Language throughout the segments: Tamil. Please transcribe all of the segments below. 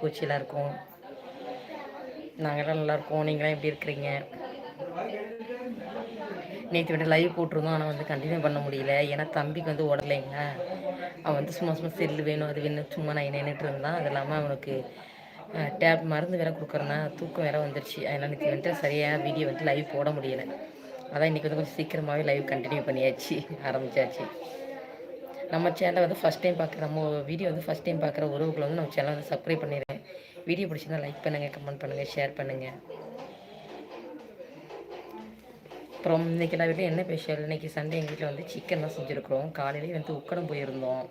போச்சு எல்லாருக்கும் நாங்களாம் நல்லா நல்லாயிருக்கோம். நீங்களாம் எப்படி இருக்கிறீங்க? நேற்று விட லைவ் போட்டிருந்தோம். ஆனால் வந்து கண்டினியூ பண்ண முடியல. ஏன்னா தம்பிக்கு வந்து உடலைங்க அவன் வந்து சும்மா சும்மா செல்லு வேணும் அது வேணும் சும்மா நான் நின்றுட்டு இருந்தான். அது இல்லாமல் அவனுக்கு டேப் மருந்து வேற கொடுக்குறேன்னா தூக்கம் வேற வந்துருச்சு. அதனால் நேற்று வந்துட்டு சரியாக வீடியோ வந்துட்டு லைவ் போட முடியலை. அதான் இன்றைக்கி வந்து கொஞ்சம் சீக்கிரமாகவே லைவ் கண்டினியூ பண்ணியாச்சு. ஆரம்பிச்சாச்சு. நம்ம சேனலை வந்து ஃபஸ்ட் டைம் பார்க்குற நம்ம வீடியோ வந்து ஃபஸ்ட் டைம் பார்க்குற உறவுகளை வந்து நம்ம சேனலை வந்து சப்ஸ்கிரைப் பண்ணிடுறேன் வீடியோ பிடிச்சிருந்தா லைக் பண்ணுங்கள் கமெண்ட் பண்ணுங்கள் ஷேர் பண்ணுங்கள் அப்புறம் இன்றைக்கி எல்லா வீட்டில் என்ன ஸ்பெஷல் இன்றைக்கி சண்டே எங்கள் வீட்டில் வந்து சிக்கன் தான் செஞ்சுருக்குறோம். காலையிலேயே வந்து உக்கடம் போயிருந்தோம்.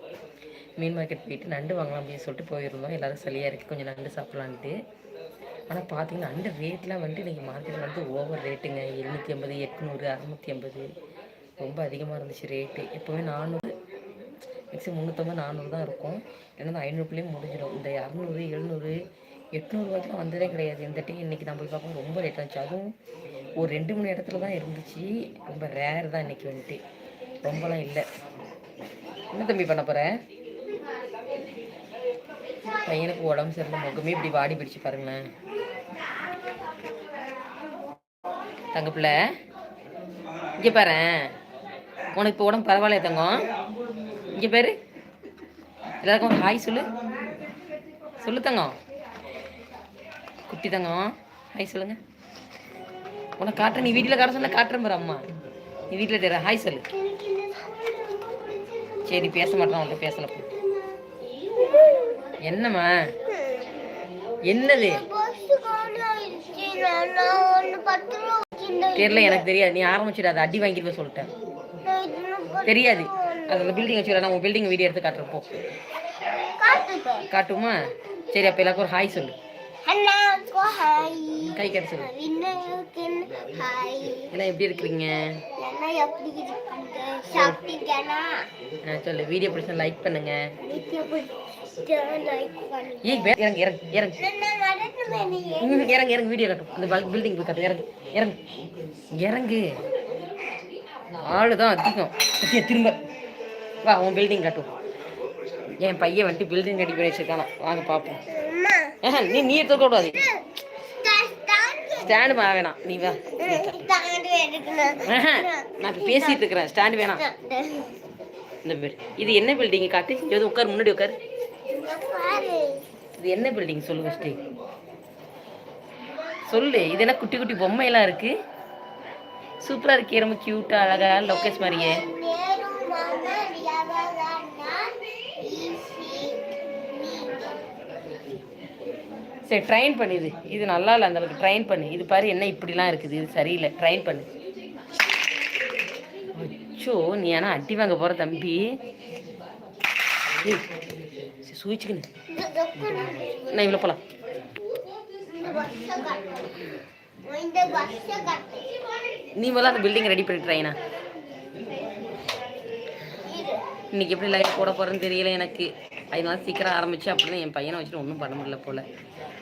மீன் மார்க்கெட் போயிட்டு நண்டு வாங்கலாம் அப்படின்னு சொல்லிட்டு போயிருந்தோம். எல்லோரும் சளியாக இருக்குது கொஞ்சம் நண்டு சாப்பிட்லான்ட்டு. ஆனால் பார்த்தீங்கன்னா அந்த ரேட்லாம் வந்து இன்றைக்கி மார்க்கெட்டில் வந்து ஓவர் ரேட்டுங்க எழுநூற்றி ஐம்பது எட்நூறு அறநூற்றி ஐம்பது. ரொம்ப அதிகமாக இருந்துச்சு ரேட்டு எப்போவுமே நானூறு மேக்ஸிமம் முந்நூற்றம்பது நானூறு தான் இருக்கும். இல்லைன்னா ஐநூறுக்குள்ளேயே முடிஞ்சிடும். இந்த இரநூறு எழுநூறு எட்நூறுவாய்க்குலாம் வந்ததே கிடையாது. இந்த டைம் இன்றைக்கி நம்ம போய் பார்ப்போம் ரொம்ப ரேட் இருந்துச்சு அதுவும் ஒரு ரெண்டு மூணு இடத்துல தான் இருந்துச்சு. ரொம்ப ரேர் தான் இன்றைக்கி வந்துட்டு ரொம்பலாம் இல்லை. என்ன தம்பி பண்ண போகிறேன் பையனுக்கு உடம்பு சரியில்லை முகமே இப்படி வாடி பிடிச்சு பாருங்களேன். தங்க பிள்ளை இங்கே பாரு. உனக்கு இப்போ உடம்பு பரவாயில்ல தங்கம்? இங்கே பேர்? எல்லாருக்கும் ஒரு ஹாய் சொல்லு. சொல்லு தங்கம். குட்டி தங்கம். ஹாய் சொல்லுங்க. உனக்கு காட்டுற நீ வீட்டில் காட்ட சொன்ன காட்டுறேன் பாரு அம்மா. நீ வீட்டில் தெரியற ஹாய் சொல்லு. சரி பேச மாட்டேன் உன்கிட்ட பேசல போ என்னம்மா? என்னது? தெரியல எனக்கு தெரியாது. நீ ஆரம்பிச்சிடாத அடி வாங்கிட்டு சொல்லிட்டேன். தெரியாது. அந்த பில்டிங் வச்சு நான் உன் பில்டிங் வீடியோ எடுத்து காட்டுறேன் போ காட்டுமா? சரி அப்போ எல்லாருக்கும் ஒரு ஹாய் சொல்லு. கை கட்டி சொல்லு. எல்லாம் எப்படி இருக்கிறீங்க? சொல்லு. வீடியோ பிடிச்சா லைக் பண்ணுங்க. இறங்கு இறங்கு இறங்கு. இறங்கு இறங்கு வீடியோ காட்டும் அந்த பில்டிங் போய் காட்டு. இறங்கு இறங்கு. இறங்கு. ஆளு தான் அதிகம் திரும்ப. வா உன் பில்டிங் காட்டும் என் பையன் வந்துட்டு பில்டிங் கட்டி பண்ணி வச்சிருக்கானா வாங்க பார்ப்போம் நீ நீ எடுத்துக்க கூடாது. ஸ்டாண்டு வேணாம். நீ வா. நான் பேசிட்டு இருக்கிறேன். ஸ்டாண்டு வேணாம். இந்த பேர் இது என்ன பில்டிங் காட்டு? வந்து உட்கார் முன்னாடி உட்கார். இது என்ன பில்டிங் சொல்லு ஃபஸ்ட்டு சொல்லு இது என்ன குட்டி குட்டி பொம்மையெல்லாம் இருக்கு? சூப்பரா இருக்கே ரொம்ப கியூட்டா அழகா லொக்கேஷ் மாதிரியே. சரி ட்ரைன் பண்ணிடு இது. நல்லா இல்லை அந்தளவுக்கு ட்ரைன் பண்ணு. இது பாரு என்ன இப்படிலாம் இருக்குது. இது சரியில்லை. ட்ரைன் பண்ணு. அச்சோ நீ ஆனால் அட்டி வாங்க போகிற தம்பி. ஏய், நான் இவ்வளோ போகலாம் நீ முதல்ல அந்த பில்டிங் ரெடி பண்ணி ட்ரைனா இன்னைக்கு எப்படி லைவ் போட போகிறேன்னு தெரியல எனக்கு. அதனால சீக்கிரம் ஆரம்பிச்சு அப்படின்னு என் பையனை வச்சுட்டு ஒன்றும் பண்ண முடியல போல்.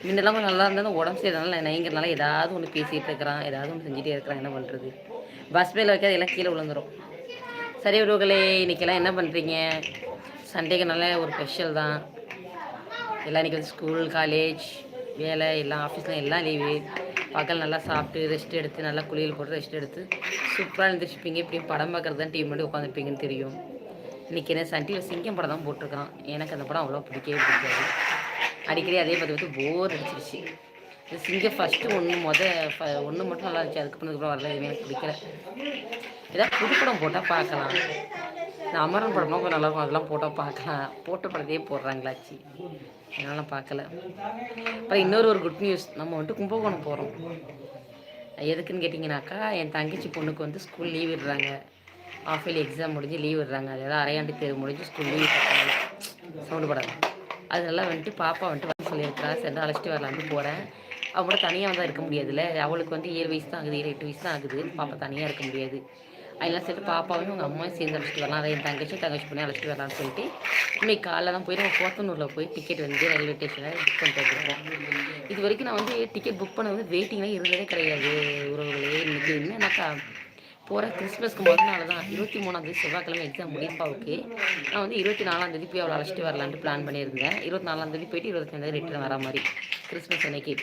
முன்னெல்லாம் கொஞ்சம் நல்லா இருந்தாலும் உடம்பு சரியில்லை நைங்கிறனால ஏதாவது ஒன்று பேசிகிட்டு இருக்கிறான் ஏதாவது ஒன்று செஞ்சுட்டே இருக்கிறான். என்ன பண்ணுறது பஸ் மேலே வைக்காது எல்லாம் கீழே விழுந்துரும். சரி உறவுகளே இன்னைக்கெல்லாம் என்ன பண்ணுறீங்க சண்டேக்கு நல்ல ஒரு ஸ்பெஷல் தான். எல்லாம் இன்றைக்கி வந்து ஸ்கூல் காலேஜ் வேலை எல்லாம் ஆஃபீஸ்லாம் எல்லாம் லீவு பகல் நல்லா சாப்பிட்டு ரெஸ்ட் எடுத்து நல்லா குளியல் போட்டு ரெஸ்ட் எடுத்து சூப்பராக எழுந்திரிச்சிப்பீங்க. இப்படியும் படம் பார்க்குறது தான் டிவி மட்டும் உட்காந்துருப்பீங்கன்னு தெரியும். இன்றைக்கி என்ன சன் டிவியில் சிங்கம் படம் தான் போட்டிருக்கான். எனக்கு அந்த படம் அவ்வளோ பிடிக்கவே பிடிக்காது. அடிக்கடி அதே பார்த்து பார்த்து போர் அடிச்சிருச்சு. இது சிங்கம் ஃபஸ்ட்டு ஒன்று மொத ஒன்று மட்டும் நல்லா இருந்துச்சு. அதுக்கு அதுக்கப்புறம் வரல எதுவுமே எனக்கு பிடிக்கல. ஏதாவது புது படம் போட்டால் பார்க்கலாம். இந்த அமரன் படம்லாம் கொஞ்சம் நல்லா இருக்கும். அதெல்லாம் போட்டால் பார்க்கலாம். போட்ட படத்தையே போடுறாங்களாச்சு. அதனால பார்க்கல. அப்புறம் இன்னொரு ஒரு குட் நியூஸ் நம்ம வந்துட்டு கும்பகோணம் போகிறோம் எதுக்குன்னு கேட்டிங்கனாக்கா என் தங்கச்சி பொண்ணுக்கு வந்து ஸ்கூல் லீவ் விடுறாங்க. ஆஃப் இயர்லி எக்ஸாம் முடிஞ்சு லீவ் விடுறாங்க. அதாவது அரையாண்டு தேர்வு முடிஞ்சு ஸ்கூல் லீவ் சவுண்டு படம். அதனால வந்துட்டு பாப்பா வந்துட்டு வர சொல்லியிருக்கிறா சென்று அழைச்சிட்டு வரலான்னு போகிறேன் அவள் கூட தனியாக தான் இருக்க முடியாதுல்ல. அவளுக்கு வந்து ஏழு வயசு தான் ஆகுது ஏழு எட்டு வயசு தான் ஆகுது. பாப்பா தனியாக இருக்க முடியாது. அதெல்லாம் சொல்லிட்டு பாப்பாவையும் அவங்க அம்மாவும் சேர்ந்து அழைச்சிட்டு வரலாம். அதை என் தங்கச்சியும் தங்கச்சி பண்ணி அழைச்சிட்டு வரலாம்னு சொல்லிட்டு இன்னைக்கு காலைல தான் போய் நம்ம போத்தனூரில் போய் டிக்கெட் வந்து ரயில்வே ஸ்டேஷனில் புக் பண்ணிட்டு வந்துருக்கோம். இது வரைக்கும் நான் வந்து டிக்கெட் புக் பண்ண வந்து வெயிட்டிங்லாம் இருந்ததே கிடையாது உறவுகளே. இன்னைக்கு என்னன்னாக்கா போகிற கிறிஸ்மஸ்க்கு முதல் நாள் தான் இருபத்தி மூணாந்தேதி செவ்வாய்க்கிழமை எக்ஸாம் முடிப்பாவுக்கு. நான் வந்து இருபத்தி நாலாந்தேதி போய் அவளை அழைச்சிட்டு வரலான்ட்டு பிளான் பண்ணியிருந்தேன். இருபத்தி நாலாந்தேதி போயிட்டு இருபத்தி ரிட்டர்ன் வர மாதிரி கிறிஸ்மஸ் அன்னைக்கு.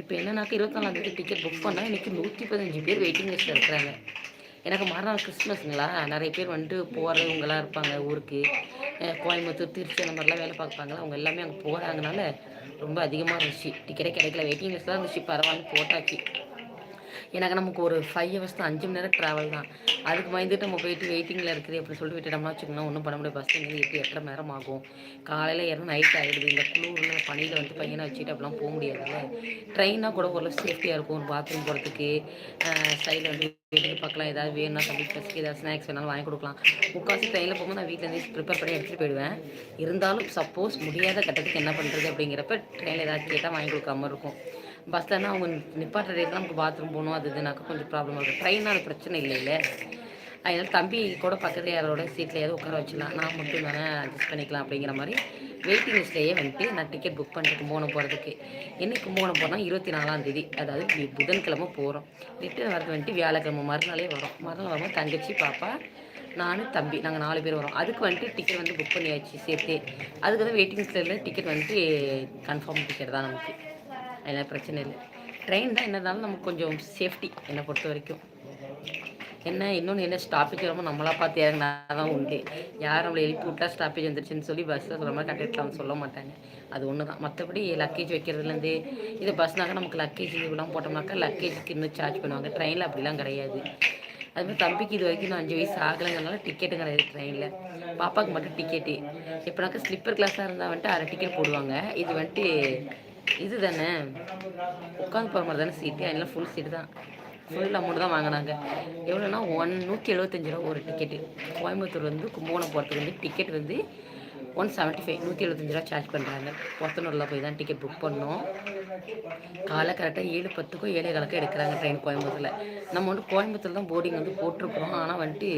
இப்போ என்னன்னாக்கா இருபத்தி நாலாந்தேதி டிக்கெட் புக் பண்ணால் இன்றைக்கி நூற்றி பதினஞ்சு பேர் வெயிட்டிங் லிஸ்ட்டில் இருக்கிறாங்க. எனக்கு மறுநாள் கிறிஸ்மஸ்ங்களா நிறைய பேர் வந்துட்டு போகிறவங்களாம் இருப்பாங்க ஊருக்கு. கோயம்புத்தூர் திருச்சி அந்த மாதிரிலாம் வேலை பார்ப்பாங்களா? அவங்க எல்லாமே அங்கே போகிறாங்கனால ரொம்ப அதிகமாக இருந்துச்சு. டிக்கெட்டே கிடைக்கல. வெயிட்டிங் லிஸ்ட் தான் இருந்துச்சு. பரவாயில்ல போட்டாச்சு. எனக்கு நமக்கு ஒரு ஃபைவ் ஹவர்ஸ் தான் அஞ்சு மணி நேரம் ட்ராவல் தான். அதுக்கு பயந்துட்டு நம்ம போயிட்டு வெயிட்டிங்கில் இருக்குது அப்படின்னு சொல்லிட்டு விட்டுட்டோம்னா வச்சுக்கோங்களேன் ஒன்றும் பண்ண முடியாது. பஸ் இங்கே எட்டு எட்டரை மணி நேரம் ஆகும். காலையில் ஏறும் நைட் ஆகிடுது இந்த குளூரில் பனியில் வந்து பையனை வச்சுட்டு அப்படிலாம் போக முடியாதுல்ல. ட்ரெயினாக கூட ஓரளவு சேஃப்டியாக இருக்கும். பாத்ரூம் போகிறதுக்கு சைடில் வந்து வீட்டுக்கு பார்க்கலாம் ஏதாவது வேணும்னா தம்பி பசிக்கு ஏதாவது ஸ்நாக்ஸ் வேணாலும் வாங்கி கொடுக்கலாம். முக்காசி ட்ரெயினில் போகும்போது நான் வீட்டிலேருந்து ப்ரிப்பேர் பண்ணி எடுத்துகிட்டு போயிடுவேன். இருந்தாலும் சப்போஸ் முடியாத கட்டத்துக்கு என்ன பண்ணுறது அப்படிங்கிறப்ப ட்ரெயினில் ஏதாவது கேட்டால் வாங்கி கொடுக்காம இருக்கும். பஸ்லன்னா அவங்க நிப்பாட்டுற ரேட்டில் நமக்கு பாத்ரூம் போகணும் அது இதுனாக்கா கொஞ்சம் ப்ராப்ளமாக இருக்கும் ட்ரெயினால் அது பிரச்சனை இல்லைல்ல அதனால் தம்பி கூட பக்கத்து யாரோட சீட்டில் ஏதோ உட்கார வச்சிடலாம் நான் மட்டும் தானே அட்ஜஸ்ட் பண்ணிக்கலாம் அப்படிங்கிற மாதிரி வெயிட்டிங் லிஸ்ட்லேயே வந்துட்டு நான் டிக்கெட் புக் பண்ணிட்டு கும்பகோணம் போகிறதுக்கு என்ன கும்பகோணம் போனால் இருபத்தி நாலாம் தேதி. அதாவது புதன்கிழமை போகிறோம் ரிட்டர்ன் வரது வந்துட்டு வியாழக்கிழமை மறுநாளே வரும். மறுநாள் வரும்போது தங்கச்சி பாப்பா நான் தம்பி. நாங்கள் நாலு பேர் வரோம். அதுக்கு வந்துட்டு டிக்கெட் வந்து புக் பண்ணியாச்சு சேர்த்து. அதுக்கு வந்து வெயிட்டிங் லிஸ்ட்டில் டிக்கெட் வந்துட்டு கன்ஃபார்ம் டிக்கெட் தான் நமக்கு. அதெல்லாம் பிரச்சனை இல்லை. ட்ரெயின் தான் என்னதாலும் நமக்கு கொஞ்சம் சேஃப்டி என்னை பொறுத்த வரைக்கும். என்ன இன்னொன்று என்ன ஸ்டாப்பேஜ் வரமோ நம்மளா பார்த்து இறங்கினா தான் உண்டு. யார் நம்மளை எழுப்பி விட்டா ஸ்டாப்பேஜ் வந்துருச்சுன்னு சொல்லி பஸ்ஸில் சொல்ல மாதிரி கண்டக்டர் சொல்ல மாட்டாங்க. அது ஒன்று தான் மற்றபடி லக்கேஜ் வைக்கிறதுலேருந்து இது பஸ்னாக்கா நமக்கு லக்கேஜ் இதெல்லாம் போட்டோம்னாக்கா லக்கேஜுக்கு இன்னும் சார்ஜ் பண்ணுவாங்க. ட்ரெயினில் அப்படிலாம் கிடையாது. அதுமாதிரி தம்பிக்கு இது வரைக்கும் நான் அஞ்சு வயசு ஆகலைங்கிறனால டிக்கெட்டும் கிடையாது ட்ரெயினில் பாப்பாவுக்கு மட்டும் டிக்கெட்டு இப்போனாக்கா ஸ்லிப்பர் கிளாஸாக இருந்தால் வந்துட்டு அரை டிக்கெட் போடுவாங்க. இது வந்துட்டு இது தானே உட்காந்து போகிற மாதிரி தானே சீட்டு அதெல்லாம் ஃபுல் சீட்டு தான். ஃபுல் அமௌண்ட் தான் வாங்கினாங்க. எவ்வளோனா ஒன் நூற்றி எழுபத்தஞ்சு ரூபா ஒரு டிக்கெட்டு கோயம்புத்தூர் வந்து கும்பகோணம் போகிறதுக்கு வந்து டிக்கெட் வந்து ஒன் செவன்ட்டி ஃபைவ் நூற்றி எழுபத்தஞ்சு ரூபா சார்ஜ் பண்ணுறாங்க பொத்தனூரில் போய் தான் டிக்கெட் புக் பண்ணோம். காலை கரெக்டாக ஏழு பத்துக்கும் ஏழே காலக்கும் எடுக்கிறாங்க ட்ரெயின் கோயம்புத்தூரில். நம்ம வந்து கோயம்புத்தூர் தான் போர்டிங் வந்து போட்டிருக்கிறோம். ஆனால் வந்துட்டு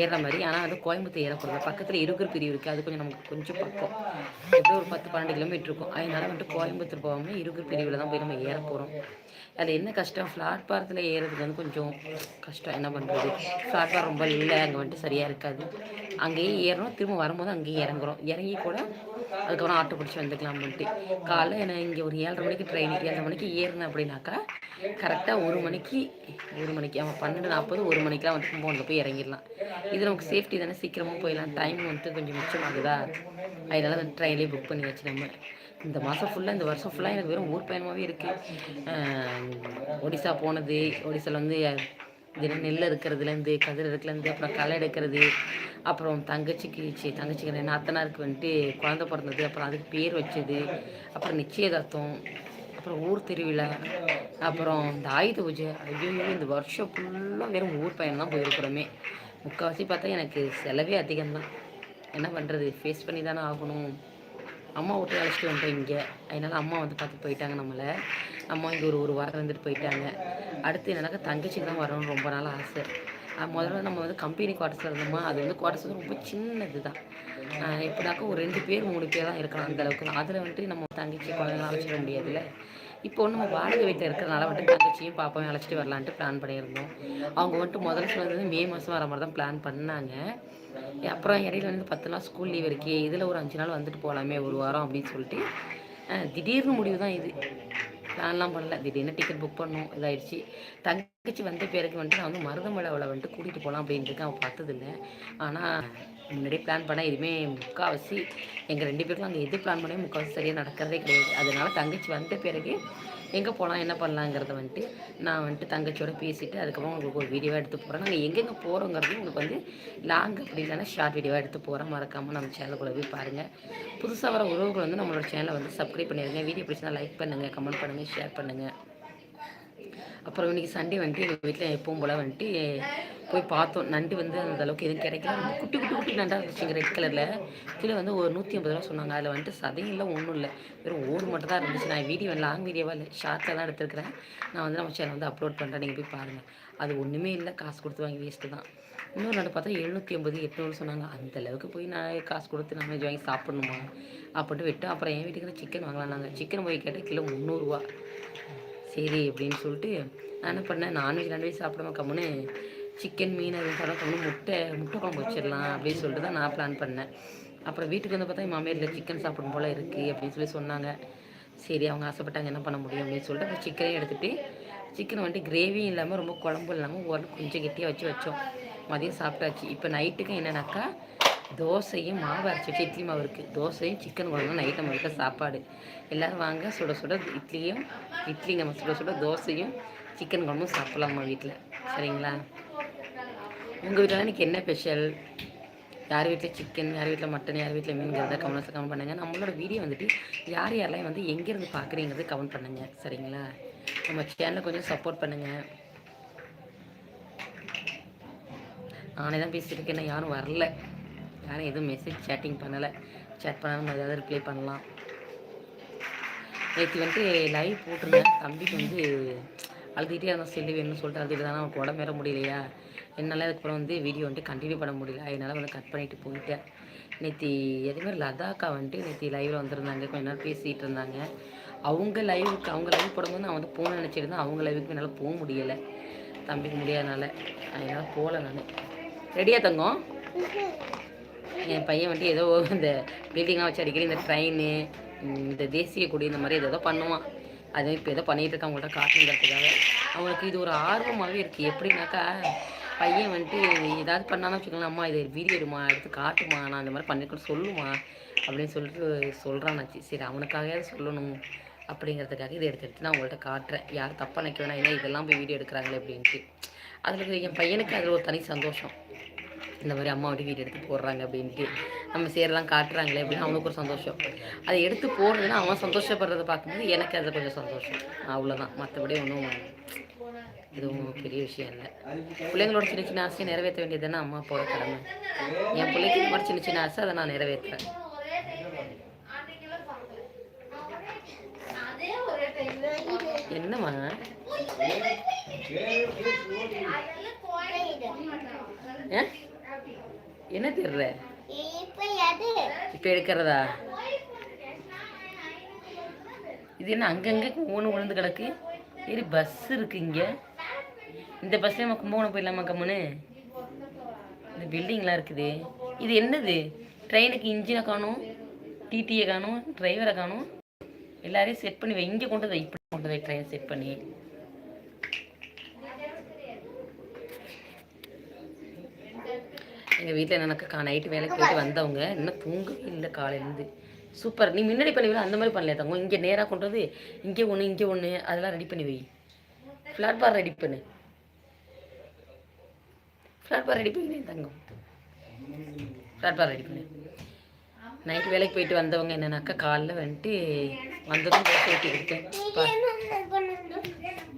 ஏறுற மாதிரி ஆனால் வந்து கோயம்புத்தூர் ஏறக்கூடாது. பக்கத்தில் இருக்கிற பிரிவு இருக்குது அது கொஞ்சம் நமக்கு கொஞ்சம் பக்கம். எப்படியும் ஒரு பத்து பன்னெண்டு கிலோமீட்டர் இருக்கும். அதனால வந்துட்டு கோயம்புத்தூர் போகாமல் இருக்கிற பிரிவில் தான் போய் நம்ம ஏற போகிறோம் அது என்ன கஷ்டம்? பிளாட்பாரத்தில் ஏறுறதுக்கு வந்து கொஞ்சம் கஷ்டம். என்ன பண்ணுறது பிளாட்பாரம் ரொம்ப இல்லை. அங்கே வந்துட்டு சரியாக இருக்காது. அங்கேயே ஏறணும். திரும்ப வரும்போது அங்கேயே இறங்குறோம். இறங்கி கூட அதுக்கப்புறம் ஆட்டோ பிடிச்சி வந்துக்கலாம் வந்துட்டு காலைல என்ன இங்கே ஒரு ஏழரை மணிக்கு ட்ரெயின் ஏழரை மணிக்கு ஏறினேன் அப்படின்னாக்கா கரெக்டாக ஒரு மணிக்கு ஒரு மணிக்கு அவன் பன்னெண்டு நாற்பது ஒரு மணிக்கெலாம் வந்து கும்பகோணில் போய் இறங்கிடலாம். இது நமக்கு சேஃப்டி தானே சீக்கிரமாக போயிடலாம். டைம் வந்துட்டு கொஞ்சம் மிச்சமாகுதா? அதனால வந்து ட்ரெயின்லேயே புக் பண்ணி வச்சு நம்ம இந்த மாதம் ஃபுல்லாக இந்த வருஷம் ஃபுல்லாக எனக்கு வெறும் ஊர் பயணமாகவே இருக்குது ஒடிசா போனது ஒடிசாவில் வந்து தினம் நெல் இருக்கிறதுலேருந்து கதிர் இருக்கிறதுலேருந்து அப்புறம் களை எடுக்கிறது அப்புறம் தங்கச்சிக்கு சி தங்கச்சிக்கு என்ன நாத்தனாருக்கு வந்துட்டு குழந்த பிறந்தது அப்புறம் அதுக்கு பேர் வச்சது அப்புறம் நிச்சயதார்த்தம் அப்புறம் ஊர் திருவிழா அப்புறம் இந்த ஆயுத பூஜை ஐயோ இந்த வருஷம் ஃபுல்லாக வெறும் ஊர் பயணம் தான் போயிருக்கிறோமே. முக்கால்வாசி பார்த்தா எனக்கு செலவே அதிகம்தான். என்ன பண்ணுறது ஃபேஸ் பண்ணி தானே ஆகணும். அம்மா விட்டு அழைச்சிட்டு வந்துட்டோம் இங்கே. அதனால அம்மா வந்து பார்த்து போயிட்டாங்க நம்மளை. அம்மா இங்கே ஒரு ஒரு வாரம் வந்துட்டு போயிட்டாங்க. அடுத்து என்னன்னாக்கா தங்கச்சிக்கு தான் வரணும்னு ரொம்ப நாள் ஆசை. முதல்ல நம்ம வந்து கம்பெனி குவார்ட்டர்ஸில் இருந்தோமா அது வந்து குவார்ட்டர்ஸ் வந்து ரொம்ப சின்னது தான் எப்படினாக்கா ஒரு ரெண்டு பேர் மூணு பேர் தான் இருக்கலாம் அந்த அளவுக்கு. தான் அதில் வந்துட்டு நம்ம தங்கச்சி குழந்தைங்களாம் அழைச்சிட முடியாதுல்ல. இப்போ வந்து நம்ம வாடகை வீட்டில் இருக்கிறனால வந்துட்டு தங்கச்சியும் பாப்பாவையும் அழைச்சிட்டு வரலான்ட்டு பிளான் பண்ணியிருந்தோம். அவங்க வந்துட்டு முதல்ல சொன்னது மே மாதம் வர மாதிரி தான் பிளான் பண்ணாங்க. அப்புறம் இடையில வந்து பத்து நாள் ஸ்கூல் லீவ் இருக்கே இதில் ஒரு அஞ்சு நாள் வந்துட்டு போகலாமே ஒரு வாரம் அப்படின்னு சொல்லிட்டு திடீர்னு முடிவு தான் இது. பிளான்லாம் பண்ணல. திடீர்னு டிக்கெட் புக் பண்ணோம். இதாயிடுச்சு. தங்கச்சி வந்த பிறகு வந்துட்டு நான் வந்து மருதமலைவில் வந்துட்டு கூட்டிகிட்டு போகலாம் அப்படின்ட்டு அவன் பார்த்ததில்லை. ஆனால் முன்னாடியே பிளான் பண்ணால் எதுவுமே முக்கால்வாசி எங்கள் ரெண்டு பேருக்கும் அங்கே எது பிளான் பண்ணே முக்கால்வாசி சரியாக நடக்கிறதே கிடையாது. அதனால தங்கச்சி வந்த பிறகு எங்கே போகலாம் என்ன பண்ணலாங்கிறத வந்துட்டு நான் வந்துட்டு தங்கச்சியோட பேசிட்டு அதுக்கப்புறம் உங்களுக்கு ஒரு வீடியோவாக எடுத்து போகிறேன் நாங்கள் எங்கெங்கே போகிறோங்கிறது உங்களுக்கு வந்து லாங் அப்படி இல்லைன்னா ஷார்ட் வீடியோவாக எடுத்து போகிறேன் மறக்காமல் நம்ம சேனலுக்குள்ளே போய் பாருங்கள் புதுசாக வர உறவுகள் வந்து நம்மளோட சேனலை வந்து சப்ஸ்கிரைப் பண்ணிடுங்க. வீடியோ பிடிச்சினா லைக் பண்ணுங்கள் கமெண்ட் பண்ணுங்கள் ஷேர் பண்ணுங்கள் அப்புறம் இன்னைக்கு சண்டே வந்துட்டு எங்கள் வீட்டில் எப்பவும் போல் வந்துட்டு போய் பார்த்தோம். நண்டு வந்து அந்த அளவுக்கு எதுவும் கிடைக்கல. ரொம்ப குட்டி குட்டி குட்டி நண்டாக இருந்துச்சுங்க ரெட் கலரில் கீழே வந்து ஒரு நூற்றி ஐம்பது ரூபா சொன்னாங்க. அதில் வந்துட்டு சதையும் இல்லை ஒன்றும் இல்லை. வெறும் ஓடு மட்டும் தான் இருந்துச்சு. நான் வீடியோ லாங் வீடியோவாக இல்லை ஷார்ட்டில் தான் எடுத்துருக்கிறேன். நான் வந்து நம்ம சேனல் வந்து அப்லோட் பண்ணுறேன் நீங்கள் போய் பாருங்கள் அது ஒன்றுமே இல்லை. காசு கொடுத்து வாங்கி வேஸ்ட்டு தான். இன்னொரு நண்டு பார்த்தா எழுநூற்றி ஐம்பது எட்நூறு சொன்னாங்க. அந்த அளவுக்கு போய் நான் காசு கொடுத்து நான்வெஜ் வாங்கி சாப்பிடணுமா? அப்படின்ட்டு விட்டு அப்புறம் என் வீட்டுக்கு சிக்கன் வாங்கலாம் நாங்கள் சிக்கன் போய் கேட்டால் கிலோ முந்நூறுரூவா சரி அப்படின்னு சொல்லிட்டு நான் என்ன பண்ணேன்? நான்வெஜ் நான்வெஜ் சாப்பிடாம கம்முன்னு சிக்கன் மீன் அது தரக்கணும் முட்டை முட்டை குழம்பு வச்சிடலாம் அப்படின்னு சொல்லிட்டு தான் நான் பிளான் பண்ணேன். அப்புறம் வீட்டுக்கு வந்து பார்த்தா என் மாமியார் இல்லை சிக்கன் சாப்பிடும் போல் இருக்குது அப்படின்னு சொல்லி சொன்னாங்க. சரி அவங்க ஆசைப்பட்டாங்க என்ன பண்ண முடியும்? அப்படின்னு சொல்லிட்டு அப்புறம் சிக்கனையும் எடுத்துகிட்டு சிக்கன் வந்துட்டு கிரேவியும் இல்லாமல் ரொம்ப குழம்பு இல்லாமல் ஒரு கொஞ்சம் கெட்டியாக வச்சு வச்சோம். மதியம் சாப்பிட்டாச்சு. இப்போ நைட்டுக்கு என்னன்னாக்கா தோசையும் மாவு அரைச்சி வச்சு இட்லி மாவு இருக்குது தோசையும் சிக்கன் குழம்பு நைட்டு நம்ம வீட்டில் சாப்பாடு. எல்லோரும் வாங்க சுட சுட இட்லியும் இட்லிங்க நம்ம சுட சுட தோசையும் சிக்கன் குழம்பும் சாப்பிட்லாம் நம்ம வீட்டில் சரிங்களா? உங்கள் வீட்டில் இன்னைக்கு என்ன ஸ்பெஷல் யார் வீட்டில் சிக்கன் யார் வீட்டில் மட்டன் யார் வீட்டில் மீன்கிறத கமெண்ட்ஸில் கமெண்ட் பண்ணுங்கள் நம்மளோட வீடியோ வந்துட்டு யார் யாரெல்லாம் வந்து எங்கேருந்து பார்க்குறீங்கிறது கமெண்ட் பண்ணுங்கள் சரிங்களா? நம்ம சேனலை கொஞ்சம் சப்போர்ட் பண்ணுங்கள் நானே தான் பேசியிருக்கேன் யாரும் வரல. யாரும் எதுவும் மெசேஜ் சேட்டிங் பண்ணலை. சேட் பண்ணாலும் அதாவது ஏதாவது ரிப்ளை பண்ணலாம். நேற்று வந்துட்டு லைவ் போட்டிருந்தேன். தம்பிக்கு வந்து அழுதுகிட்டே இருந்தால் செல்லு வேணும்னு சொல்லிட்டு அழுதுகிட்டு தானே அவனுக்கு உடம்பு வேற முடியலையா? என்னால் அதுக்கப்புறம் வந்து வீடியோ வந்துட்டு கண்டினியூ பண்ண முடியல. அதனால் வந்து கட் பண்ணிட்டு போயிட்டேன். நேற்று அதேமாதிரி லதாக்கா வந்துட்டு நேற்று லைவில் வந்திருந்தாங்க. கொஞ்ச நேரம் பேசிகிட்டு இருந்தாங்க. அவங்க லைவுக்கு அவங்க லைவ் போடும்போது நான் வந்து போகணும்னு நினச்சிருந்தேன். அவங்க லைவுக்கு என்னால் போக முடியலை. தம்பிக்கு முடியாதனால அதனால் போகல நான். ரெடியாக தங்கம்? என் பையன் வந்துட்டு ஏதோ இந்த பில்டிங்லாம் வச்சு அடிக்கடி இந்த ட்ரெயின் இந்த தேசிய கொடி இந்த மாதிரி ஏதோ பண்ணுவான். அது இப்போ ஏதோ பண்ணிகிட்டு இருக்கான். அவங்கள்ட்ட காட்டுங்கிறதுக்காக அவங்களுக்கு இது ஒரு ஆர்வமாகவே இருக்குது எப்படின்னாக்கா பையன் வந்துட்டு ஏதாவது பண்ணாலும் வச்சுக்கலாம் அம்மா இது வீடியோ எடுமா எடுத்து காட்டுமா நான் இந்த மாதிரி பண்ணிக்கூட சொல்லுமா அப்படின்னு சொல்லிட்டு சொல்கிறானாச்சு சரி அவனுக்காகவே சொல்லணும் அப்படிங்கிறதுக்காக இதை எடுத்து எடுத்து நான் உங்கள்கிட்ட காட்டுறேன். யார் தப்பாக நினைக்க வேணாம் ஏன்னா இதெல்லாம் போய் வீடியோ எடுக்கிறாங்களே அப்படின்ட்டு. அதில் என் பையனுக்கு அதில் ஒரு தனி சந்தோஷம். இந்த மாதிரி அம்மா வீட்டு வீடு எடுத்து போடுறாங்க அப்படின்ட்டு. நம்ம சேரெல்லாம் காட்டுறாங்களே அப்படின்னு அவனுக்கு ஒரு சந்தோஷம். அதை எடுத்து போடுறதுன்னா அவன் சந்தோஷப்படுறத பார்க்கும்போது எனக்கு அதில் கொஞ்சம் சந்தோஷம். அவ்வளோதான் மற்றபடி ஒன்றும் எதுவும் பெரிய விஷயம் இல்லை. பிள்ளைங்களோட சின்ன சின்ன ஆசையை நிறைவேற்ற வேண்டியதுன்னா அம்மா அப்பாவோட கடமை. என் பிள்ளைக்கு மாதிரி சின்ன சின்ன ஆசை அதை நான் நிறைவேற்றுறேன். என்னம்மா? என்ன தெரியல இப்போ எடுக்கிறதா? இது என்ன அங்கங்கே கும்பகோணம் விழுந்து கிடக்கு? சரி பஸ் இருக்கு இங்கே. இந்த பஸ்ல நம்ம கும்பகோணம் போயிடலாமா கம்முன்னு இந்த பில்டிங்லாம் இருக்குது. இது என்னது? ட்ரெயினுக்கு இன்ஜினை காணும் டிடியை காணும் டிரைவரை காணும். எல்லாரையும் செட் பண்ணி வை. இங்கே கொண்டு வை. இப்படி கொண்டு வை ட்ரெயின் செட் பண்ணி. எங்கள் வீட்டில் எனக்கு நைட்டு வேலைக்கு போயிட்டு வந்தவங்க இன்னும் தூங்கவே இல்லை காலையிலேருந்து. சூப்பர் நீ முன்னாடி பண்ணி அந்த மாதிரி பண்ணல தங்க இங்கே நேராக கொண்டு வந்து இங்கே ஒன்று இங்கே ஒன்று அதெல்லாம் ரெடி பண்ணி வை. ஃப்ளாட் பார் ரெடி பண்ணு. ஃப்ளாட் பார் ரெடி பண்ணி தங்கம். ஃப்ளாட் பார் ரெடி பண்ணேன் நைட்டு வேலைக்கு போயிட்டு வந்தவங்க என்னன்னாக்கா காலைல வந்துட்டு வந்ததும் தோசை ஊற்றி கொடுத்தேன்.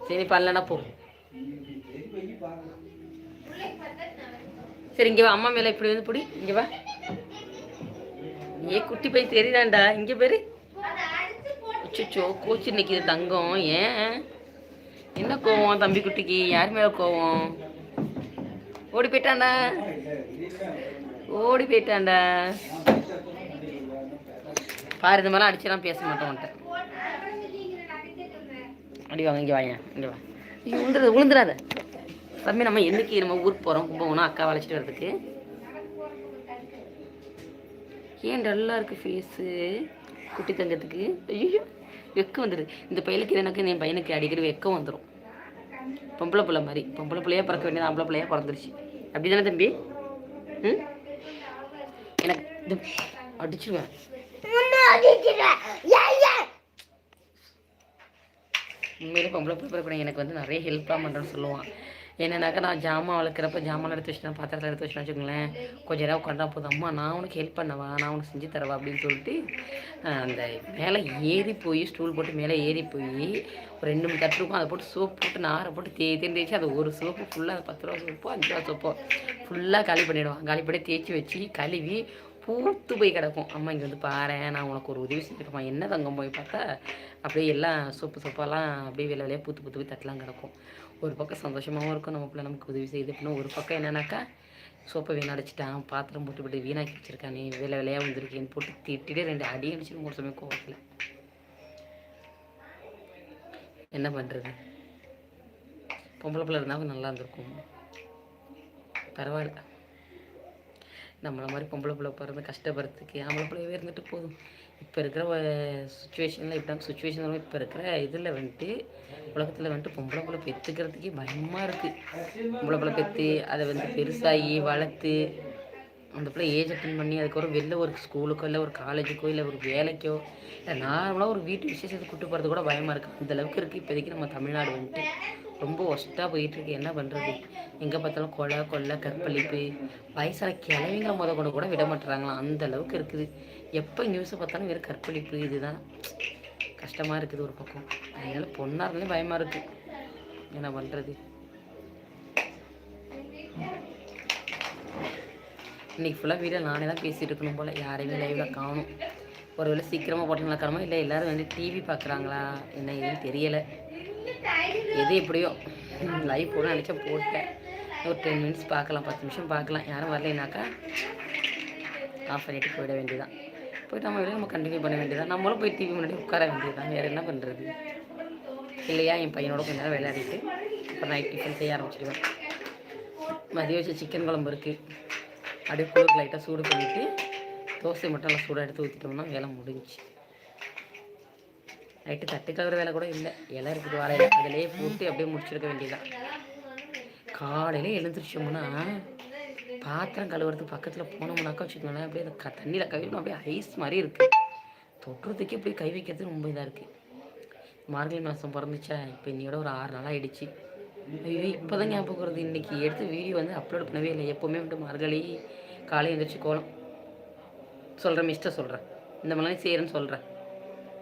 சரி பண்ணலன்னா போ. சரி இங்கே வா அம்மா மேலே இப்படி வந்து பிடி. இங்கே வா. ஏ குட்டி போய் தெரியுதாண்டா இங்கே பேர். அச்சோ கோச்சு நிற்கிது தங்கம். ஏன்? என்ன கோவம் தம்பி குட்டிக்கு? யார் மேலே கோவம்? ஓடி போயிட்டாண்டா ஓடி போயிட்டாண்டா பாரு இந்த மாதிரிலாம் அடிச்செல்லாம் பேச மாட்டோம் உன்ட்ட அடி வாங்க இங்கே வாங்க இங்கே வா. ஐயோ உழுந்துடாத உளுந்துடாத தம்பி நம்ம என்னைக்கு நம்ம ஊருக்கு போகிறோம் கும்பகோணம் அக்கா வளைச்சிட்டு வரதுக்கு ஏன் டல்லாக இருக்குது ஃபேஸு குட்டி தங்கத்துக்கு. ஐயோ வெக்கம் வந்துடுது இந்த பையலுக்கு எனக்கு என் பையனுக்கு அடிக்கடி வெக்கம் வந்துடும் பொம்பளை பிள்ளை மாதிரி. பொம்பளை பிள்ளையா பிறக்க வேண்டியது ஆம்பளை பிள்ளையா பிறந்துருச்சு. அப்படி தானே தம்பி? ம்? எனக்கு அடிச்சிருவேன். உண்மையிலே பொம்பளை பிள்ளை பிறக்கணும். எனக்கு வந்து நிறைய ஹெல்ப்லாம் பண்ணுறேன்னு சொல்லுவான். என்னன்னாக்கா நான் ஜாமான் வளர்க்குறப்ப ஜாமான் எடுத்து வச்சுட்டேன் பாத்திரத்தில் எடுத்து வச்சுட்டேன் வச்சுக்கோங்களேன். கொஞ்ச நேரம் உட்காந்தா போதும். அம்மா நான் உனக்கு ஹெல்ப் பண்ணவா? நான் உனக்கு செஞ்சு தரவா? அப்படின்னு சொல்லிட்டு அந்த மேலே ஏறி போய் ஸ்டூல் போட்டு மேலே ஏறி போய் ஒரு ரெண்டு மணி தட்டு இருக்கும். அதை போட்டு சோப்பு போட்டு நாரை போட்டு தே தேன் தேய்ச்சி அது ஒரு சோப்பு ஃபுல்லாக பத்து ரூபா சோப்போ அஞ்சு ரூபா சோப்போ ஃபுல்லாக காலி பண்ணிவிடுவான் காலி பண்ணி தேய்ச்சி வச்சு கழுவி பூத்து போய் கிடக்கும். அம்மா இங்கே வந்து பாரேன் நான் உனக்கு ஒரு உதவி செஞ்சுருக்கேன் என்ன தங்கம் போய் பார்த்தா அப்படியே எல்லாம் சோப்பு சோப்பெல்லாம் அப்படியே வெளிய வெளியே பூத்து பூத்து போய் தட்டலாம் கிடக்கும். ஒரு பக்கம் சந்தோஷமாகவும் இருக்கும் நம்ம பிள்ளை நமக்கு உதவி செய்யுது. அப்படின்னா ஒரு பக்கம் என்னன்னாக்கா சோப்பை வீணடிச்சிட்டான் பாத்திரம் போட்டு போட்டு வீணாக்கி வச்சிருக்கானே நீ வேலை வேலையாக வந்திருக்கேன்னு போட்டு திட்டிட்டு ரெண்டு அடி அடிச்சு மூணு சமயம் கோவத்தில். என்ன பண்ணுறது பொம்பளை பிள்ளை இருந்தாலும் நல்லா இருந்திருக்கும். பரவாயில்ல. நம்மளை மாதிரி பொம்பளை பிள்ளை பிறந்து கஷ்டப்படுறதுக்கு ஆம்பளை பிள்ளையவே இருந்துட்டு போதும். இப்போ இருக்கிற சுச்சுவேஷனில் இப்படி சுச்சுவேஷன் இப்போ இருக்கிற இதில் வந்துட்டு உலகத்தில் வந்துட்டு பொம்பளை பிள்ளை பெற்றுக்கிறதுக்கே பயமாக இருக்குது பொம்பளை பிள்ளை பெற்று அதை வந்து பெருசாகி வளர்த்து அந்த பிள்ளை ஏஜ் அட்டன் பண்ணி அதுக்கப்புறம் வெளில ஒரு ஸ்கூலுக்கோ இல்லை ஒரு காலேஜுக்கோ இல்லை ஒரு வேலைக்கோ இல்லை நார்மலாக ஒரு வீட்டு விசேஷத்துக்கு கூட்டு போகிறது கூட பயமாக இருக்குது அந்த அளவுக்கு இருக்குது இப்போதைக்கு நம்ம தமிழ்நாடு வந்துட்டு. ரொம்ப ஒஸ்ட்டாக போயிட்டுருக்கு. என்ன பண்ணுறது எங்கே பார்த்தாலும் கொலை கொள்ளை கற்பழிப்பு வயசான கிழவிங்களை முத கொண்டு கூட விட மாட்டுறாங்களாம். அந்த அளவுக்கு இருக்குது. எப்போ நியூஸை பார்த்தாலும் வெறும் கற்பழிப்பு இதுதான். கஷ்டமாக இருக்குது ஒரு பக்கம். அதனால பொண்ணாக இருந்தாலும் பயமாக இருக்குது என்ன பண்ணுறது இன்றைக்கி ஃபுல்லாக வீடியோ நானே தான் பேசிகிட்டு இருக்கணும் போல். யாரையுமே லைவில் காணும். ஒருவேளை சீக்கிரமாக போட்டீங்களா காரணமா இல்லை எல்லோரும் வந்து டிவி பார்க்குறாங்களா என்ன ஏதுன்னு தெரியலை. எது எப்படியோ. லைவ் போட நினச்சா போட்டேன். ஒரு டென் மினிட்ஸ் பார்க்கலாம் பத்து நிமிஷம் பார்க்கலாம். யாரும் வரலைனாக்கா ஆஃப் பண்ணிட்டு போயிட வேண்டியதான் போயிட்டு நம்ம வெளியே நம்ம கண்டினியூ பண்ண வேண்டியதான் நம்மளும் போய் டிவி முன்னாடி உட்கார வேண்டியதான் வேறு என்ன பண்ணுறது இல்லையா? என் பையனோட கொஞ்ச நேரம் விளையாடிட்டு அப்புறம் நைட் டிஃபன் செய்ய ஆரம்பிச்சிடுவேன் மதியம் வச்ச சிக்கன் குழம்பு இருக்குது அப்படியே குளிர் லைட்டாக சூடு பண்ணிவிட்டு தோசை மட்டும் நல்லா சூடாக எடுத்து ஊற்றிட்டோம்னா வேலை முடிஞ்சு. நைட்டு தட்டு கழுவுற வேலை கூட இல்லை. இலை இருக்குது வாழையில அதிலேயே போட்டு அப்படியே முடிச்சிருக்க வேண்டியதான் காலையில் எழுந்திரிச்சோம்னா பாத்திரம் கழுவுறதுக்கு பக்கத்தில் போனோம்னாக்கா வச்சுக்கோங்களேன் அப்படியே அந்த க தண்ணியில் கழுவிடும் அப்படியே ஐஸ் மாதிரி இருக்குது தொட்டுறதுக்கே இப்படி கை வைக்கிறது ரொம்ப இதாக இருக்குது மார்கழி மாதம் பிறந்துச்சா இப்போ இன்னையோட ஒரு ஆறு நாள் ஆயிடுச்சு. ஐயோ இப்போ தான் ஞாபகம் வருது. இன்றைக்கி எடுத்து வீடியோ வந்து அப்லோட் பண்ணவே இல்லை. எப்போவுமே வந்துட்டு மார்கழி காலை எழுந்திரிச்சு கோலம் சொல்கிறேன் மிஸ்டர் சொல்கிறேன் இந்த மாதிரிலாம் செய்கிறேன்னு சொல்கிறேன்